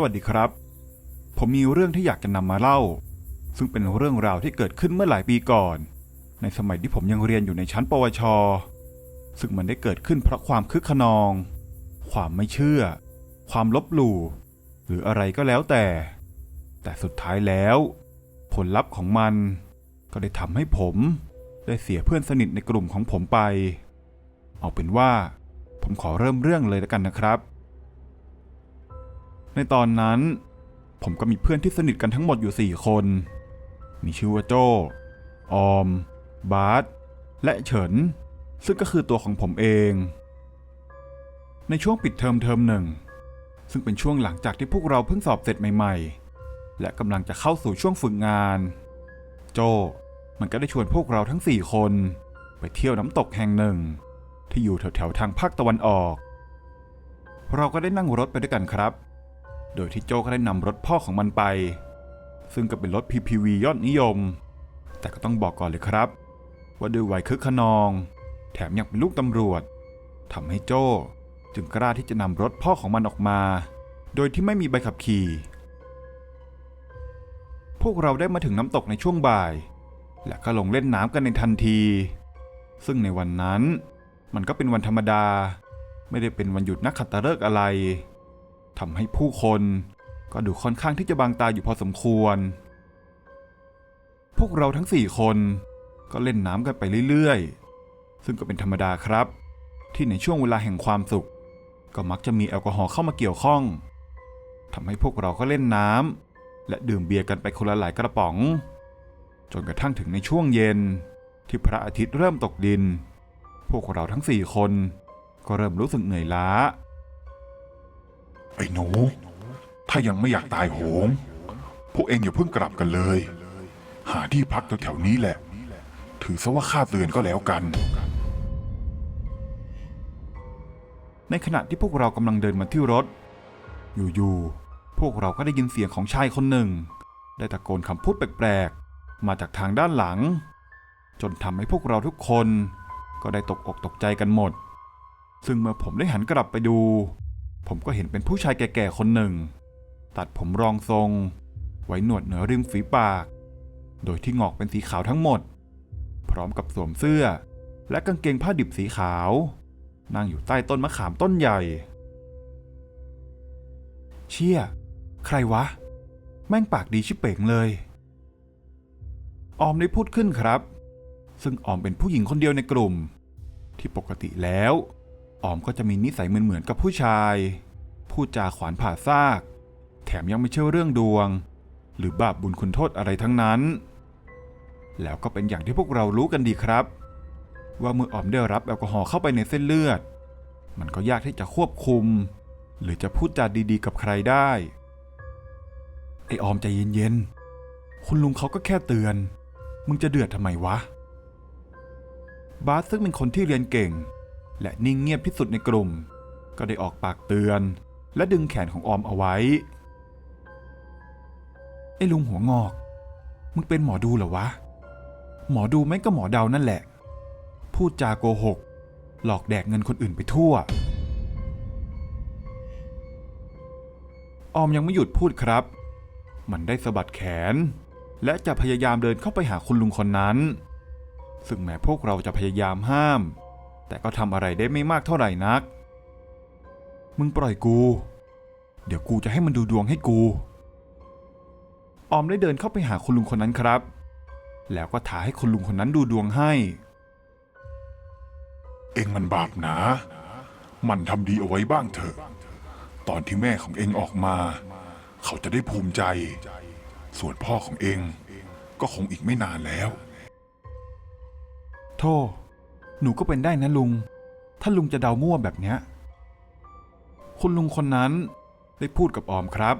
สวัสดีครับ ผมมีเรื่องที่อยากจะนำมาเล่า ซึ่งเป็นเรื่องราวที่เกิดขึ้นเมื่อหลายปีก่อน ในสมัยที่ผมยังเรียนอยู่ในชั้นปวช ซึ่งมันได้เกิดขึ้นเพราะความคึกขนอง ความไม่เชื่อ ความลบหลู่ หรืออะไรก็แล้วแต่ แต่สุดท้ายแล้ว ผลลัพธ์ของมัน ก็ได้ทำให้ผม ได้เสียเพื่อนสนิทในกลุ่มของผมไป เอาเป็นว่า ผมขอเริ่มเรื่องเลยแล้วกันนะครับ ในตอนนั้น ผมก็มีเพื่อนที่สนิทกันทั้งหมดอยู่ 4 คน มีชื่อว่าโจ ออม บาสและเฉิน ซึ่งก็คือตัวของผมเอง ในช่วงปิดเทอมเทอมหนึ่ง ซึ่งเป็นช่วงหลังจากที่พวกเราเพิ่งสอบเสร็จใหม่ ๆ และกำลังจะเข้าสู่ช่วงฝึกงาน โจมันก็ได้ชวนพวกเราทั้ง 4 คน ไปเที่ยวน้ำตกแห่งหนึ่ง ที่อยู่แถวๆทางภาคตะวันออก เราก็ได้นั่งรถไปด้วยกันครับ โดยที่โจก็ได้นำรถพ่อของมันไป ซึ่งก็เป็นรถ PPV ยอดนิยม แต่ก็ต้องบอกก่อนเลยครับ ว่าด้วยวัยคึกขนอง แถมยังเป็นลูกตำรวจทำให้โจ้จึงกล้าที่จะนำรถพ่อของมันออกมา โดยที่ไม่มีใบขับขี่ พวกเราได้มาถึงน้ำตกในช่วงบ่าย และก็ลงเล่นน้ำกันในทันที ซึ่งในวันนั้น มันก็เป็นวันธรรมดา ไม่ได้เป็นวันหยุดนักขัตฤกษ์อะไร ทำให้ผู้คนก็ดูค่อนข้างที่จะบางตาอยู่พอสมควร พวกเราทั้งสี่คนก็เล่นน้ำกันไปเรื่อยๆ ซึ่งก็เป็นธรรมดาครับ ที่ในช่วงเวลาแห่งความสุข ก็มักจะมีแอลกอฮอล์เข้ามาเกี่ยวข้องทำให้พวกเราก็เล่นน้ำและดื่มเบียร์กันไปคนละหลายกระป๋อง จนกระทั่งถึงในช่วงเย็นที่พระอาทิตย์เริ่มตกดิน พวกเราทั้งสี่คนก็เริ่มรู้สึกเหนื่อยล้า ไอ้หนู ถ้ายังไม่อยากตายโหง พวกเองอย่าเพิ่งกลับกันเลย หาที่พักแถวๆนี้แหละ ถือซะว่าค่าเตือนก็แล้วกัน ในขณะที่พวกเรากำลังเดินมาที่รถ อยู่ๆ พวกเราก็ได้ยินเสียงของชายคนหนึ่ง ได้ตะโกนคำพูดแปลกๆ มาจากทางด้านหลัง จนทำให้พวกเราทุกคน ก็ได้ตกอกตกใจกันหมด ซึ่งเมื่อผมได้หันกลับไปดู ผมก็เห็นเป็นผู้ชายแก่ๆคนหนึ่ง ตัดผมรองทรง ไว้หนวดเหนือริมฝีปาก โดยที่งอกเป็นสีขาวทั้งหมด พร้อมกับสวมเสื้อ และกางเกงผ้าดิบสีขาว นั่งอยู่ใต้ต้นมะขามต้นใหญ่ เชี่ย ใครวะ แม่งปากดีชิบเป่งเลย ออมได้พูดขึ้นครับ ซึ่งออมเป็นผู้หญิงคนเดียวในกลุ่ม ที่ปกติแล้ว ออมก็จะมีนิสัยเหมือนๆกับผู้ชาย พูดจาขวานผ่าซาก แถมยังไม่เชื่อเรื่องดวง หรือบาปบุญคุณโทษอะไรทั้งนั้น แล้วก็เป็นอย่างที่พวกเรารู้กันดีครับ ว่าเมื่อออมได้รับแอลกอฮอล์เข้าไปในเส้นเลือด มันก็ยากที่จะควบคุม หรือจะพูดจาดีๆ กับใครได้ไอออมใจเย็นๆ คุณลุงเขาก็แค่เตือน มึงจะเดือดทำไมวะ บาสซึ่งเป็นคนที่เรียนเก่ง และนิ่งเงียบที่สุดในกลุ่ม ก็ได้ออกปากเตือน และดึงแขนของออมเอาไว้ ไอ้ลุงหัวงอก มึงเป็นหมอดูเหรอวะ หมอดูแม่ก็หมอเดานั่นแหละ พูดจาโกหก หลอกแดกเงินคนอื่นไปทั่ว ออมยังไม่หยุดพูดครับ มันได้สะบัดแขน และจะพยายามเดินเข้าไปหาคุณลุงคนนั้น ซึ่งแม้พวกเราจะพยายามห้าม แต่ก็ทำอะไรได้ไม่มากเท่าไหร่นัก มึงปล่อยกู เดี๋ยวกูจะให้มันดูดวงให้กู ออมได้เดินเข้าไปหาคุณลุงคนนั้นครับ แล้วก็ท้าให้คุณลุงคนนั้นดูดวงให้ เองมันบาปหนามันทำดีเอาไว้บ้างเถอะ ตอนที่แม่ของเองออกมา เขาจะได้ภูมิใจ ส่วนพ่อของเองก็คงอีกไม่นานแล้ว โทษ หนูก็เป็นได้นะลุง ถ้าลุงจะเดามั่วแบบเนี้ย คุณลุงคนนั้นได้พูดกับออมครับ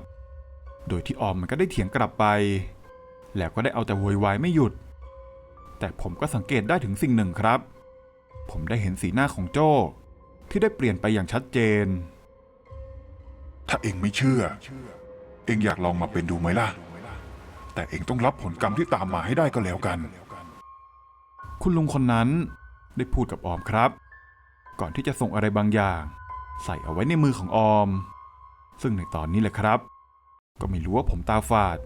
โดยที่ออมมันก็ได้เถียงกลับไป แล้วก็ได้เอาแต่โวยวายไม่หยุด แต่ผมก็สังเกตได้ถึงสิ่งหนึ่งครับ ผมได้เห็นสีหน้าของโจ้ที่ได้เปลี่ยนไปอย่างชัดเจน ถ้าเองไม่เชื่อ เองอยากลองมาเป็นดูไหมล่ะ แต่เองต้องรับผลกรรมที่ตามมาให้ได้ก็แล้วกัน คุณลุงคนนั้น ได้พูดกับออมครับ ก่อนที่จะส่งอะไรบางอย่าง ใส่เอาไว้ในมือของออม ซึ่งในตอนนี้แหละครับ ก็ไม่รู้ว่าผมตาฝาด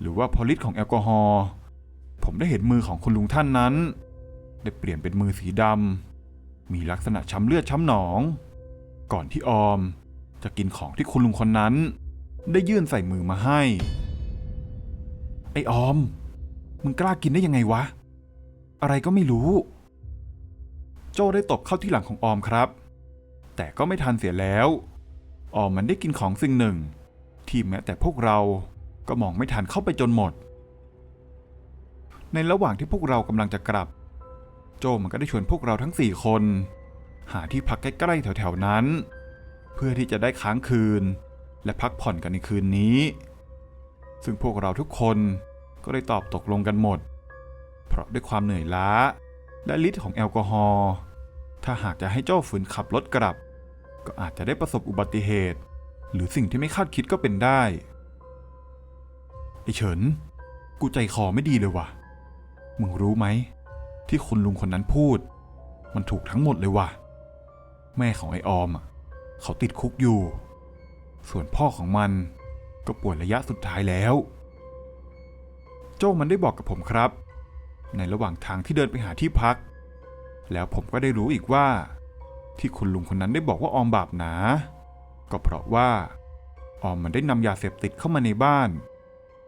หรือว่าพอฤทธิ์ของแอลกอฮอล์ผมได้เห็นมือของคุณลุงท่านนั้น ได้เปลี่ยนเป็นมือสีดำมีลักษณะช้ำเลือดช้ำหนอง ก่อนที่ออมจะกินของที่คุณลุงคนนั้น ได้ยื่นใส่มือมาให้ ไอ้ออม มึงกล้ากินได้ยังไงวะ อะไรก็ไม่รู้ โจได้ตบเข้าที่หลังของออมครับ แต่ก็ไม่ทันเสียแล้ว ออมมันได้กินของสิ่งหนึ่ง ที่แม้แต่พวกเราก็มองไม่ทันเข้าไปจนหมด ในระหว่างที่พวกเรากำลังจะกลับ โจมันก็ได้ชวนพวกเราทั้งสี่คน หาที่พักใกล้ๆแถวๆนั้น เพื่อที่จะได้ค้างคืน และพักผ่อนกันในคืนนี้ ซึ่งพวกเราทุกคนก็ได้ตอบตกลงกันหมด เพราะด้วยความเหนื่อยล้า และฤทธิ์ของแอลกอฮอล์ถ้าหากจะให้เจ้าฝืนขับรถกลับ ก็อาจจะได้ประสบอุบัติเหตุ หรือสิ่งที่ไม่คาดคิดก็เป็นได้ไอเฉิน กูใจคอไม่ดีเลยว่ะ มึงรู้ไหม ที่คุณลุงคนนั้นพูด มันถูกทั้งหมดเลยว่ะ แม่ของไอออมอะเขาติดคุกอยู่ ส่วนพ่อของมันก็ป่วยระยะสุดท้ายแล้ว โจ้มันได้บอกกับผมครับ ในระหว่างทางที่เดินไปหาที่พัก แล้วผมก็ได้รู้อีกว่า ที่คุณลุงคนนั้นได้บอกว่าออมบาปหนา ก็เพราะว่า ออมมันได้นำยาเสพติดเข้ามาในบ้าน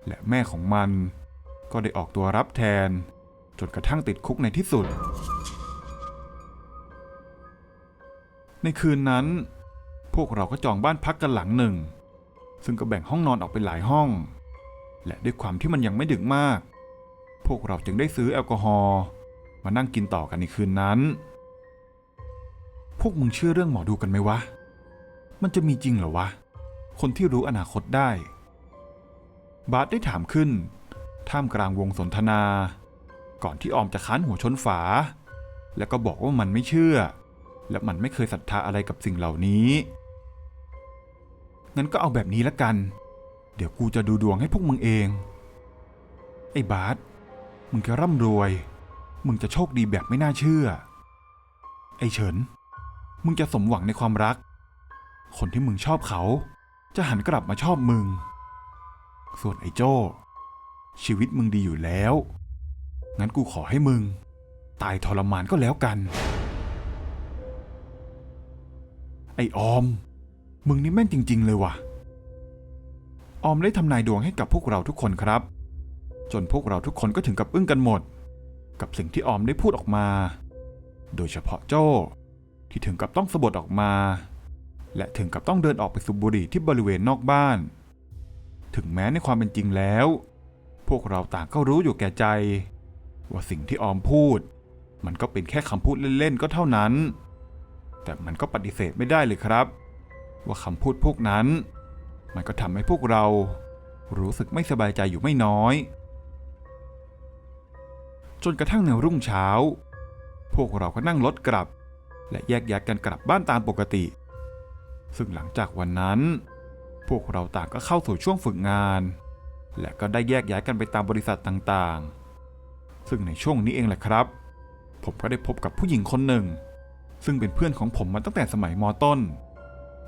และแม่ของมัน ก็ได้ออกตัวรับแทน จนกระทั่งติดคุกในที่สุด ในคืนนั้น พวกเราก็จองบ้านพักกันหลังหนึ่ง ซึ่งก็แบ่งห้องนอนออกเป็นหลายห้อง และด้วยความที่มันยังไม่ดึกมาก พวกเราจึงได้ซื้อแอลกอฮอล์มานั่งกินต่อกันในคืนนั้น พวกมึงเชื่อเรื่องหมอดูกันไหมวะ มันจะมีจริงเหรอวะ คนที่รู้อนาคตได้ บาสได้ถามขึ้น ท่ามกลางวงสนทนา ก่อนที่ออมจะค้านหัวชนฝา แล้วก็บอกว่ามันไม่เชื่อ และมันไม่เคยศรัทธาอะไรกับสิ่งเหล่านี้ งั้นก็เอาแบบนี้ละกัน เดี๋ยวกูจะดูดวงให้พวกมึงเอง ไอ้บาส มึงจะร่ำรวย มึงจะโชคดีแบบไม่น่าเชื่อ ไอ้เฉิน มึงจะสมหวังในความรัก คนที่มึงชอบเขา จะหันกลับมาชอบมึง ส่วนไอ้โจ้ ชีวิตมึงดีอยู่แล้ว งั้นกูขอให้มึง ตายทรมานก็แล้วกัน ไอ้ออม มึงนี่แม่นจริง ๆ เลยว่ะ ออมได้ทำนายดวงให้กับพวกเราทุกคนครับ จนพวกเราทุกคนก็ถึงกับอึ้งกันหมด กับสิ่งที่ออมได้พูดออกมา โดยเฉพาะโจ้ที่ถึงกับต้องสะบดออกมา และถึงกับต้องเดินออกไปสูบบุหรี่ที่บริเวณนอกบ้าน ถึงแม้ในความเป็นจริงแล้ว พวกเราต่างก็รู้อยู่แก่ใจ ว่าสิ่งที่ออมพูด มันก็เป็นแค่คำพูดเล่นๆก็เท่านั้น แต่มันก็ปฏิเสธไม่ได้เลยครับ ว่าคำพูดพวกนั้น มันก็ทำให้พวกเรารู้สึกไม่สบายใจอยู่ไม่น้อย จนกระทั่งในรุ่งเช้า พวกเราก็นั่งรถกลับ และแยกย้ายกันกลับบ้านตามปกติ ซึ่งหลังจากวันนั้น พวกเราต่างก็เข้าสู่ช่วงฝึกงาน และก็ได้แยกย้ายกันไปตามบริษัทต่างๆ ซึ่งในช่วงนี้เองแหละครับ ผมก็ได้พบกับผู้หญิงคนหนึ่ง ซึ่งเป็นเพื่อนของผมมาตั้งแต่สมัยมต้น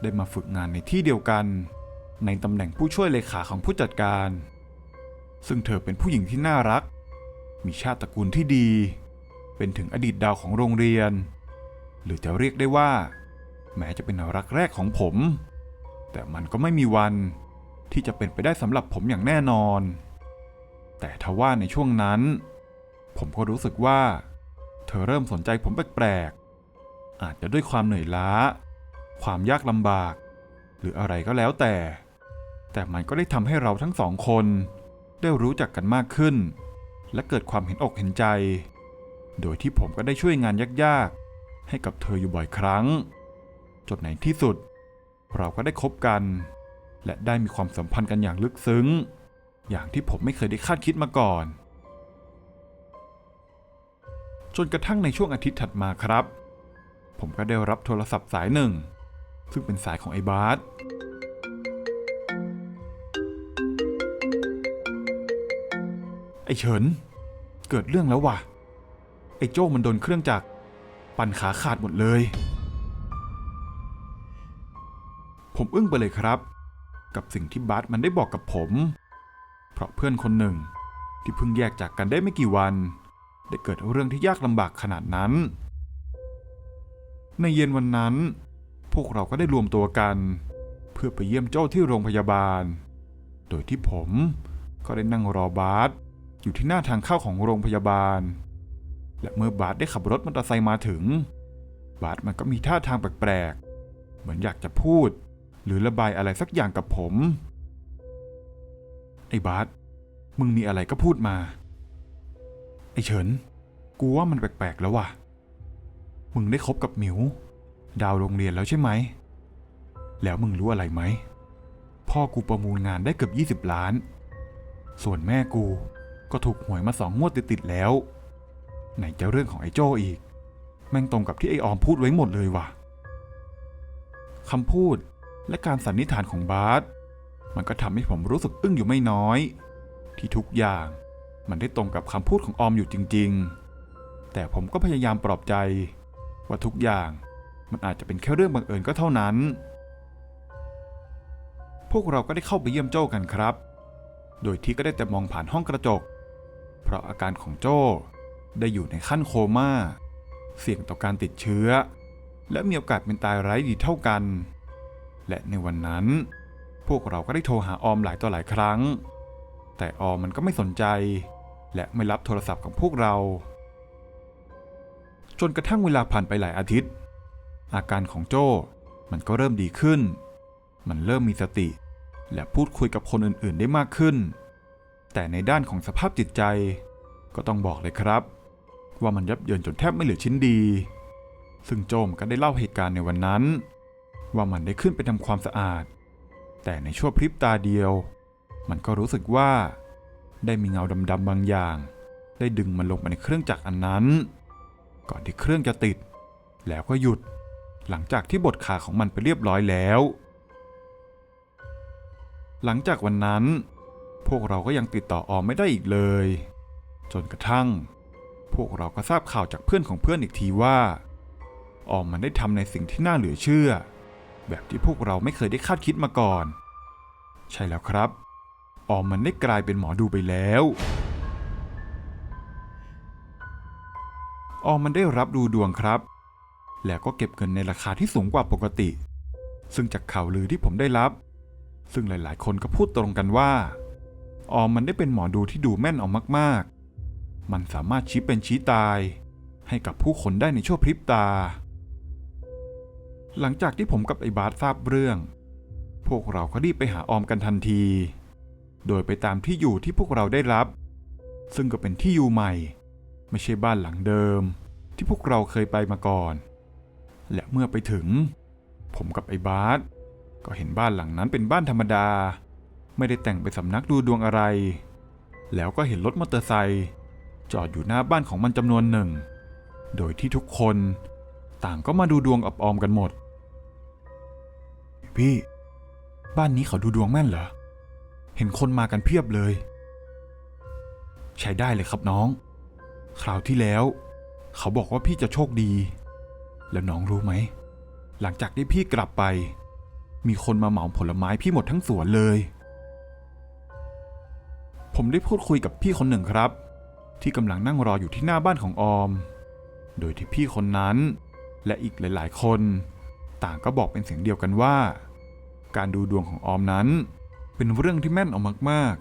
ได้มาฝึกงานในที่เดียวกัน ในตำแหน่งผู้ช่วยเลขาของผู้จัดการ ซึ่งเธอเป็นผู้หญิงที่น่ารัก มีชาติตระกูลที่ดี เป็นถึงอดีตดาวของโรงเรียน หรือจะเรียกได้ว่า แม้จะเป็นรักแรกของผม แต่มันก็ไม่มีวันที่จะเป็นไปได้สำหรับผมอย่างแน่นอน แต่ทว่าในช่วงนั้น ผมก็รู้สึกว่า เธอเริ่มสนใจผมแปลกๆ อาจจะด้วยความเหนื่อยล้า ความยากลำบาก หรืออะไรก็แล้วแต่ แต่มันก็ได้ทำให้เราทั้งสองคน ได้รู้จักกันมากขึ้น และเกิดความเห็นอกเห็นใจ โดยที่ผมก็ได้ช่วยงานยากๆ ให้กับเธออยู่บ่อยครั้ง จนในที่สุด เราก็ได้คบกัน และได้มีความสัมพันธ์กันอย่างลึกซึ้ง อย่างที่ผมไม่เคยได้คาดคิดมาก่อน จนกระทั่งในช่วงอาทิตย์ถัดมาครับ ผมก็ได้รับโทรศัพท์สายหนึ่ง ซึ่งเป็นสายของไอ้บาส ไอ้เฉิน เกิดเรื่องแล้วว่ะ ไอ้โจ้มันโดนเครื่องจักรปั่นขาขาดหมดเลย ผมอึ้งไปเลยครับ กับสิ่งที่บาสมันได้บอกกับผม เพราะเพื่อนคนหนึ่งที่เพิ่งแยกจากกันได้ไม่กี่วัน ได้เกิดเรื่องที่ยากลำบากขนาดนั้น ในเย็นวันนั้น พวกเราก็ได้รวมตัวกัน เพื่อไปเยี่ยมโจ้ที่โรงพยาบาล โดยที่ผมก็ได้นั่งรอบาส อยู่ที่หน้าทางเข้าของโรงพยาบาล และเมื่อบาสได้ขับรถมอเตอร์ไซค์มาถึง บาสมันก็มีท่าทางแปลกๆ เหมือนอยากจะพูด หรือระบายอะไรสักอย่างกับผม ไอ้บาสมึงมีอะไรก็พูดมา ไอ้เฉิน กูว่ามันแปลกๆแล้วว่ะ มึงได้คบกับหมิว ดาวโรงเรียนแล้วใช่ไหม แล้วมึงรู้อะไรไหม พ่อกูประมูลงานได้เกือบ 20 ล้าน ส่วนแม่กู ก็ถูกหวยมาสองงวดติดๆแล้ว ไหนจะเรื่องของไอ้โจอีก แม่งตรงกับที่ไอ้ออมพูดไว้หมดเลยว่ะคำพูดและการสันนิษฐานของบาสมันก็ทำให้ผมรู้สึกอึ้งอยู่ไม่น้อย ที่ทุกอย่างมันได้ตรงกับคำพูดของออมอยู่จริง ๆ แต่ผมก็พยายามปลอบใจ ว่าทุกอย่างมันอาจจะเป็นแค่เรื่องบังเอิญก็เท่านั้น พวกเราก็ได้เข้าไปเยี่ยมโจ้กันครับ โดยที่ก็ได้แต่มองผ่านห้องกระจก เพราะอาการของโจ้ได้อยู่ในขั้นโคม่า เสี่ยงต่อการติดเชื้อ และมีโอกาสเป็นตายไร้ดีเท่ากัน และในวันนั้น พวกเราก็ได้โทรหาออมหลายต่อหลายครั้ง แต่ออมมันก็ไม่สนใจ และไม่รับโทรศัพท์ของพวกเรา จนกระทั่งเวลาผ่านไปหลายอาทิตย์ อาการของโจ้มันก็เริ่มดีขึ้น มันเริ่มมีสติ และพูดคุยกับคนอื่นๆ ได้มากขึ้น แต่ในด้านของสภาพจิตใจ ก็ต้องบอกเลยครับ ว่ามันยับเยินจนแทบไม่เหลือชิ้นดี ซึ่งโจมก็ได้เล่าเหตุการณ์ในวันนั้น ว่ามันได้ขึ้นไปทำความสะอาด แต่ในชั่วพริบตาเดียว มันก็รู้สึกว่า ได้มีเงาดำๆบางอย่าง ได้ดึงมันลงไปในเครื่องจักรอันนั้น ก่อนที่เครื่องจะติด แล้วก็หยุด หลังจากที่บดขาของมันไปเรียบร้อยแล้วหลังจากวันนั้น พวกเราก็ยังติดต่อออมไม่ได้อีกเลย จนกระทั่ง พวกเราก็ทราบข่าวจากเพื่อนของเพื่อนอีกทีว่า ออมมันได้ทำในสิ่งที่น่าเหลือเชื่อ แบบที่พวกเราไม่เคยได้คาดคิดมาก่อน ใช่แล้วครับ ออมมันได้กลายเป็นหมอดูไปแล้วออมมันได้รับดูดวงครับ แล้วก็เก็บเงินในราคาที่สูงกว่าปกติ ซึ่งจากข่าวลือที่ผมได้รับ ซึ่งหลาย ๆ คนก็พูดตรงกันว่า ออมมันได้เป็นหมอดูที่ดูแม่นเอามากๆ มันสามารถชี้เป็นชี้ตาย ให้กับผู้คนได้ในชั่วพริบตา หลังจากที่ผมกับไอ้บาสทราบเรื่อง พวกเราก็รีบไปหาออมกันทันที โดยไปตามที่อยู่ที่พวกเราได้รับ ซึ่งก็เป็นที่อยู่ใหม่ ไม่ใช่บ้านหลังเดิม ที่พวกเราเคยไปมาก่อน และเมื่อไปถึง ผมกับไอ้บาสก็เห็นบ้านหลังนั้นเป็นบ้านธรรมดา ไม่ได้แต่งเป็นสำนักดูดวงอะไร แล้วก็เห็นรถมอเตอร์ไซค์จอดอยู่หน้าบ้านของมันจำนวนหนึ่ง โดยที่ทุกคนต่างก็มาดูดวงอบออมกันหมด พี่ บ้านนี้เขาดูดวงแม่นเหรอ เห็นคนมากันเพียบเลย ใช้ได้เลยครับน้อง คราวที่แล้ว เขาบอกว่าพี่จะโชคดี แล้วน้องรู้ไหม หลังจากที่พี่กลับไป มีคนมาเหมาผลไม้พี่หมดทั้งสวนเลย ผมได้พูดคุยกับพี่คนหนึ่งครับ ที่กำลังนั่งรออยู่ที่หน้าบ้านของออม โดยที่พี่คนนั้น และอีกหลาย ๆ คน ต่างก็บอกเป็นเสียงเดียวกันว่า การดูดวงของออมนั้น เป็นเรื่องที่แม่นออกมาก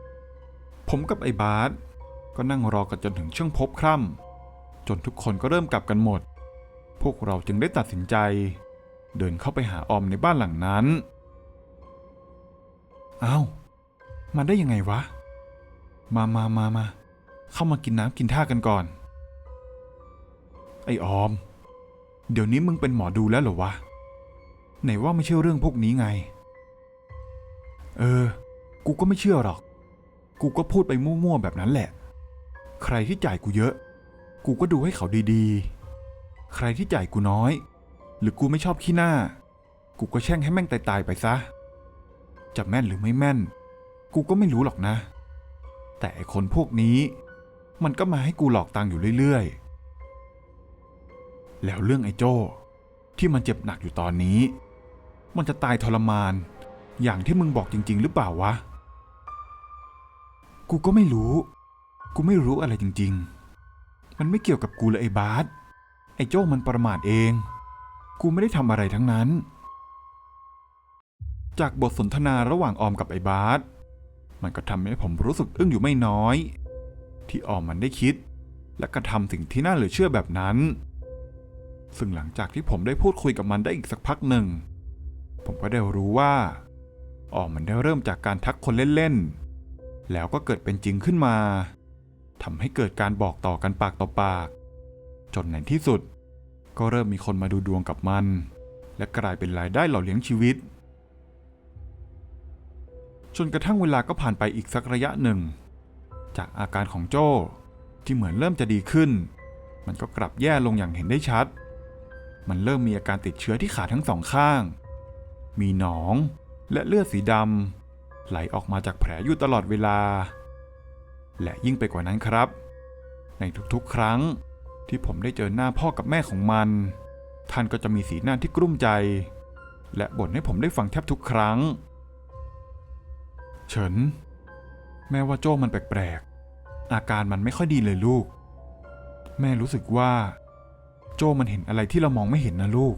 ๆ ผมกับไอ้บาสก็นั่งรอกันจนถึงช่วงพบค่ำจนทุกคนก็เริ่มกลับกันหมด พวกเราจึงได้ตัดสินใจ เดินเข้าไปหาออมในบ้านหลังนั้นอ้าว มาได้ยังไงวะ มามามามา เข้ามากินน้ำกินท่ากันก่อน ไอ้ออม เดี๋ยวนี้มึงเป็นหมอดูแล้วเหรอวะ ไหนว่าไม่เชื่อเรื่องพวกนี้ไง เออ กูก็ไม่เชื่อหรอก กูก็พูดไปมั่วๆแบบนั้นแหละ ใครที่จ่ายกูเยอะ กูก็ดูให้เขาดีๆ ใครที่จ่ายกูน้อย หรือกูไม่ชอบขี้หน้า กูก็แช่งให้แม่งตายๆไปซะ จะแม่นหรือไม่แม่น กูก็ไม่รู้หรอกนะ แต่ไอคนพวกนี้ มันก็มาให้กูหลอกตังค์อยู่เรื่อยๆ แล้วเรื่องไอ้โจ้ที่มันเจ็บหนักอยู่ตอนนี้ มันจะตายทรมาน อย่างที่มึงบอกจริง ๆ หรือเปล่าวะ กูก็ไม่รู้ กูไม่รู้อะไรจริง ๆ มันไม่เกี่ยวกับกูเลยไอ้บาสไอ้โจ้มันประมาทเอง กูไม่ได้ทำอะไรทั้งนั้น จากบทสนทนาระหว่างออมกับไอ้บาส มันก็ทำให้ผมรู้สึกอึ้งอยู่ไม่น้อย ที่ออมมันได้คิด และกระทำสิ่งที่น่าเหลือเชื่อแบบนั้น ซึ่งหลังจากที่ผมได้พูดคุยกับมันได้อีกสักพักหนึ่ง ผมก็ได้รู้ว่า ออมมันได้เริ่มจากการทักคนเล่นๆ แล้วก็เกิดเป็นจริงขึ้นมาทำให้เกิดการบอกต่อกันปากต่อปาก จนในที่สุด ก็เริ่มมีคนมาดูดวงกับมัน และกลายเป็นรายได้หล่อเลี้ยงชีวิต จนกระทั่งเวลาก็ผ่านไปอีกสักระยะหนึ่ง จากอาการของโจ้ที่เหมือนเริ่มจะดีขึ้น มันก็กลับแย่ลงอย่างเห็นได้ชัด มันเริ่มมีอาการติดเชื้อที่ขาทั้งสองข้าง มีหนองและเลือดสีดำไหลออกมาจากแผลอยู่ตลอดเวลา และยิ่งไปกว่านั้นครับ ในทุกๆ ครั้งที่ผมได้เจอหน้าพ่อกับแม่ของมัน ท่านก็จะมีสีหน้าที่กลุ้มใจ และบ่นให้ผมได้ฟังแทบทุกครั้ง เฉิน แม่ว่าโจ้มันแปลกๆ อาการมันไม่ค่อยดีเลยลูก แม่รู้สึกว่า โจ้มันเห็นอะไรที่เรามองไม่เห็นนะลูก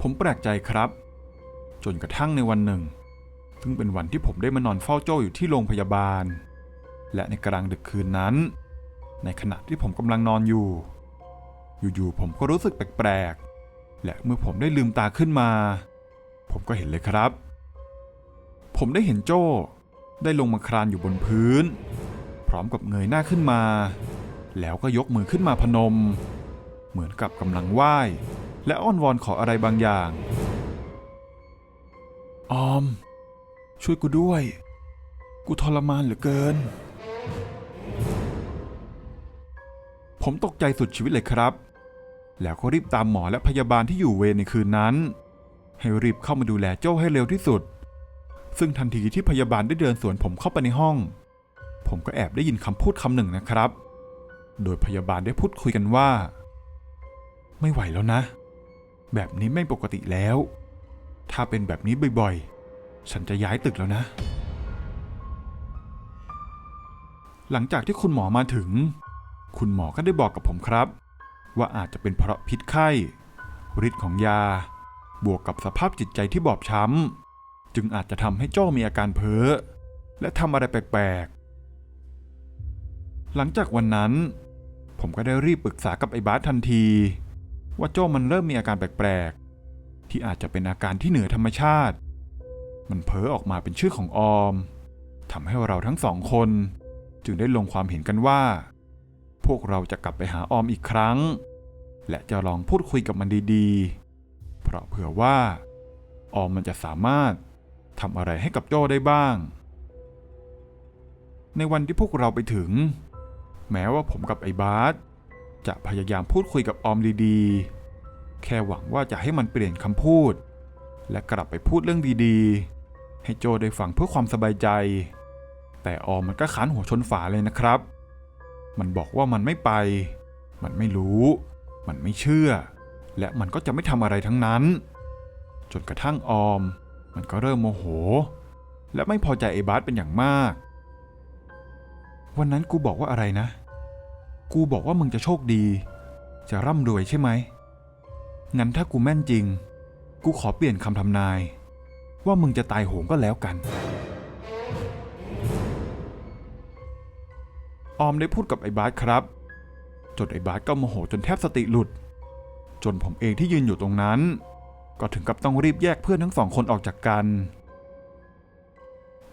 ผมแปลกใจครับ จนกระทั่งในวันหนึ่ง ซึ่งเป็นวันที่ผมได้มานอนเฝ้าโจ้อยู่ที่โรงพยาบาล และในกลางดึกคืนนั้น ในขณะที่ผมกำลังนอนอยู่ อยู่ๆผมก็รู้สึกแปลกๆและเมื่อผมได้ลืมตาขึ้นมา ผมก็เห็นเลยครับ ผมได้เห็นโจ้ ได้ลงมาคลานอยู่บนพื้น พร้อมกับเงยหน้าขึ้นมา แล้วก็ยกมือขึ้นมาพนม เหมือนกับกำลังไหว้ และอ้อนวอนขออะไรบางอย่าง ออม ช่วยกูด้วย กูทรมานเหลือเกิน ผมตกใจสุดชีวิตเลยครับ แล้วก็รีบตามหมอและพยาบาลที่อยู่เวรในคืนนั้น ให้รีบเข้ามาดูแลโจ้ให้เร็วที่สุด ซึ่งทันทีที่พยาบาลได้เดินสวนผมเข้าไปในห้อง ผมก็แอบได้ยินคำพูดคำหนึ่งนะครับ โดยพยาบาลได้พูดคุยกันว่า ไม่ไหวแล้วนะ แบบนี้ไม่ปกติแล้ว ถ้าเป็นแบบนี้บ่อยๆ ฉันจะย้ายตึกแล้วนะ หลังจากที่คุณหมอมาถึง คุณหมอก็ได้บอกกับผมครับ ว่าอาจจะเป็นเพราะพิษไข้ฤทธิ์ของยา บวกกับสภาพจิตใจที่บอบช้ำ จึงอาจจะทำให้โจ้มีอาการเพ้อ และทำอะไรแปลกๆ หลังจากวันนั้น ผมก็ได้รีบปรึกษากับไอ้บาสทันที ว่าโจ้มันเริ่มมีอาการแปลกๆ ที่อาจจะเป็นอาการที่เหนือธรรมชาติ มันเพ้อออกมาเป็นชื่อของออมทำให้เราทั้งสองคน จึงได้ลงความเห็นกันว่า พวกเราจะกลับไปหาออมอีกครั้ง และจะลองพูดคุยกับมันดีๆ เพราะเผื่อว่าออมมันจะสามารถ ทำอะไรให้กับโจ้ได้บ้าง ในวันที่พวกเราไปถึง แม้ว่าผมกับไอ้บาสจะพยายามพูดคุยกับออมดีๆ แค่หวังว่าจะให้มันเปลี่ยนคำพูด และกลับไปพูดเรื่องดีๆ ให้โจได้ฟังเพื่อความสบายใจ แต่ออมมันก็ขันหัวชนฝาเลยนะครับ มันบอกว่ามันไม่ไป มันไม่รู้ มันไม่เชื่อ และมันก็จะไม่ทำอะไรทั้งนั้น จนกระทั่งออม มันก็เริ่มโมโห และไม่พอใจไอ้บาสเป็นอย่างมาก วันนั้นกูบอกว่าอะไรนะ กูบอกว่ามึงจะโชคดี จะร่ำรวยใช่ไหม งั้นถ้ากูแม่นจริง กูขอเปลี่ยนคำทำนาย ว่ามึงจะตายโหงก็แล้วกัน ออมได้พูดกับไอ้บาสครับจนไอ้บาสก็โมโหจนแทบสติหลุด จนผมเองที่ยืนอยู่ตรงนั้น ก็ถึงกับต้องรีบแยกเพื่อนทั้งสองคนออกจากกัน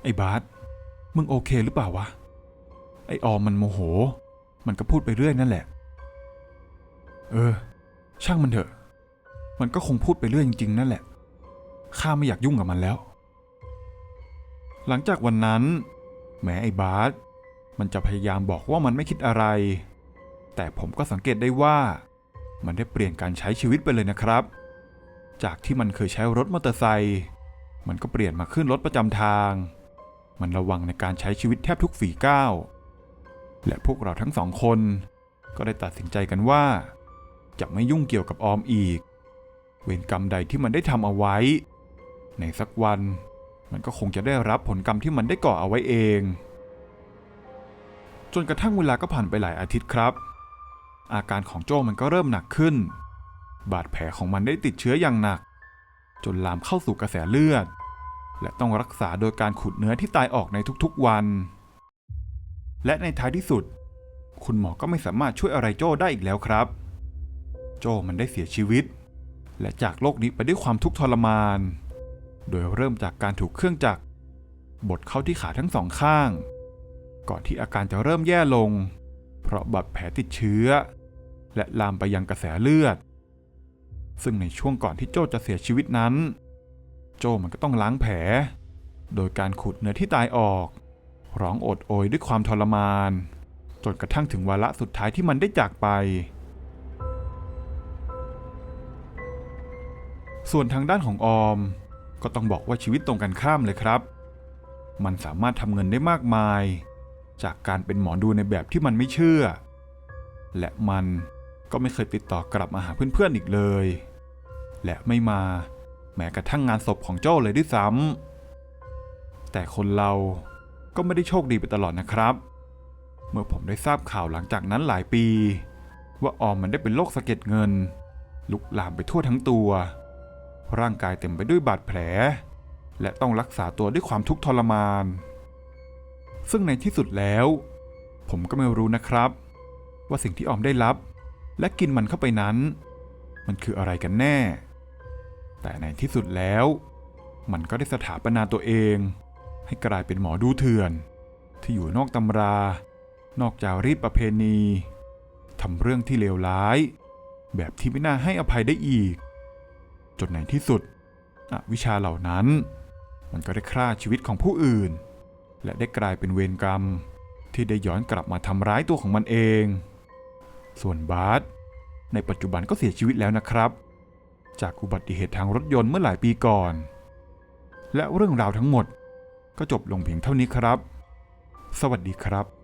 ไอ้บาสมึงโอเคหรือเปล่าวะ ไอ้ออมมันโมโห มันก็พูดไปเรื่อยนั่นแหละ เออ ช่างมันเถอะ มันก็คงพูดไปเรื่อยจริง ๆ นั่นแหละ ข้าไม่อยากยุ่งกับมันแล้ว หลังจากวันนั้น แม้ไอ้บาสมันจะพยายามบอกว่ามันไม่คิดอะไร แต่ผมก็สังเกตได้ว่า มันได้เปลี่ยนการใช้ชีวิตไปเลยนะครับ จากที่มันเคยใช้รถมอเตอร์ไซค์มันก็เปลี่ยนมาขึ้นรถประจำทาง มันระวังในการใช้ชีวิตแทบทุกฝีก้าว และพวกเราทั้งสองคน ก็ได้ตัดสินใจกันว่า จะไม่ยุ่งเกี่ยวกับออมอีก เวรกรรมใดที่มันได้ทำเอาไว้ ในสักวัน มันก็คงจะได้รับผลกรรมที่มันได้ก่อเอาไว้เอง จนกระทั่งเวลาก็ผ่านไปหลายอาทิตย์ครับ อาการของโจ้มันก็เริ่มหนักขึ้น บาดแผลของมันได้ติดเชื้ออย่างหนัก จนลามเข้าสู่กระแสเลือด และต้องรักษาโดยการขูดเนื้อที่ตายออกในทุกๆวัน และในท้ายที่สุด คุณหมอก็ไม่สามารถช่วยอะไรโจ้ได้อีกแล้วครับ โจ้มันได้เสียชีวิต และจากโลกนี้ไปด้วยความทุกข์ทรมาน โดยเริ่มจากการถูกเครื่องจักรบดเข้าที่ขาทั้งสองข้าง ก่อนที่อาการจะเริ่มแย่ลง เพราะบาดแผลติดเชื้อ และลามไปยังกระแสเลือด ซึ่งในช่วงก่อนที่โจ้จะเสียชีวิตนั้น โจ้มันก็ต้องล้างแผล โดยการขูดเนื้อที่ตายออก ร้องโอดโอยด้วยความทรมานจนกระทั่งถึงวาระสุดท้ายที่มันได้จากไป ส่วนทางด้านของออม ก็ต้องบอกว่าชีวิตตรงกันข้ามเลยครับ มันสามารถทำเงินได้มากมาย จากการเป็นหมอดูในแบบที่มันไม่เชื่อ และมันก็ไม่เคยติดต่อกลับมาหาเพื่อนๆอีกเลย และไม่มา แม้กระทั่งงานศพของโจ้เลยด้วยซ้ำแต่คนเราก็ไม่ได้โชคดีไปตลอดนะครับ เมื่อผมได้ทราบข่าวหลังจากนั้นหลายปี ว่าออมมันได้เป็นโรคสะเก็ดเงิน ลุกลามไปทั่วทั้งตัว ร่างกายเต็มไปด้วยบาดแผล และต้องรักษาตัวด้วยความทุกข์ทรมาน ซึ่งในที่สุดแล้ว ผมก็ไม่รู้นะครับ ว่าสิ่งที่ออมได้รับ และกินมันเข้าไปนั้น มันคืออะไรกันแน่ แต่ในที่สุดแล้ว มันก็ได้สถาปนาตัวเอง ให้กลายเป็นหมอดูเถื่อน ที่อยู่นอกตำรา นอกจารีตประเพณีทำเรื่องที่เลวร้าย แบบที่ไม่น่าให้อภัยได้อีก จนในที่สุดอวิชาเหล่านั้น มันก็ได้ฆ่าชีวิตของผู้อื่น และได้กลายเป็นเวรกรรม ที่ได้ย้อนกลับมาทำร้ายตัวของมันเอง ส่วนบาสในปัจจุบันก็เสียชีวิตแล้วนะครับ จากอุบัติเหตุทางรถยนต์เมื่อหลายปีก่อน และเรื่องราวทั้งหมดก็จบลงเพียงเท่านี้ครับ สวัสดีครับ